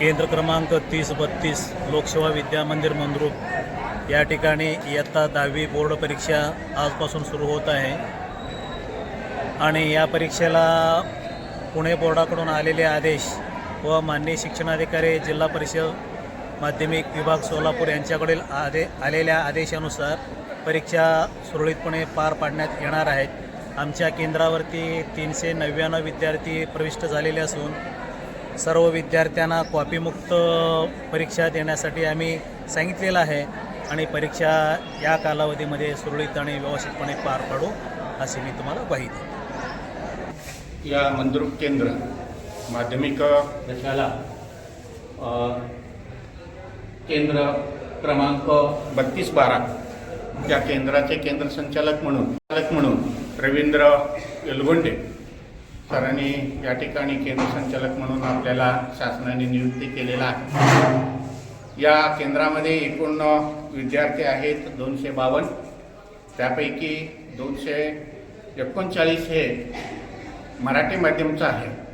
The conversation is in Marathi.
केंद्र क्रमांक तीस बत्तीस लोकसेवा विद्या मंदिर मंद्रुप. या ठिकाणी इयत्ता दहावी बोर्ड परीक्षा आजपासून सुरू होत आहे. आणि या परीक्षेला पुणे बोर्डाकडून आलेले आदेश व माननीय शिक्षणाधिकारी जिल्हा परिषद माध्यमिक विभाग सोलापूर यांच्याकडील आदे आलेल्या आदेशानुसार परीक्षा सुरळीतपणे पार पाडण्यात येणार आहेत. आमच्या केंद्रावरती तीनशे नव्याण्णव विद्यार्थी प्रविष्ट झालेले असून सर्व विद्यार्थ्यांना कॉपीमुक्त परीक्षा देण्यासाठी आम्ही सांगितलेलं आहे आणि परीक्षा या कालावधीमध्ये सुरळीत आणि व्यवस्थितपणे पार पाडू अशी मी तुम्हाला ग्वाही देतो. या मंद्रुप केंद्र माध्यमिक प्रशाला केंद्र क्रमांक बत्तीस बारा. या केंद्राचे केंद्र संचालक म्हणून चालक म्हणून रवींद्र येलगोंडे सरांनी या ठिकाणी केंद्र संचालक म्हणून आपल्याला शासनाने नियुक्ती केलेला आहे. या केंद्रामध्ये एकूण विद्यार्थी आहेत दोनशे बावन्न. त्यापैकी दोनशे एकोणचाळीस हे मराठी माध्यमचं आहे.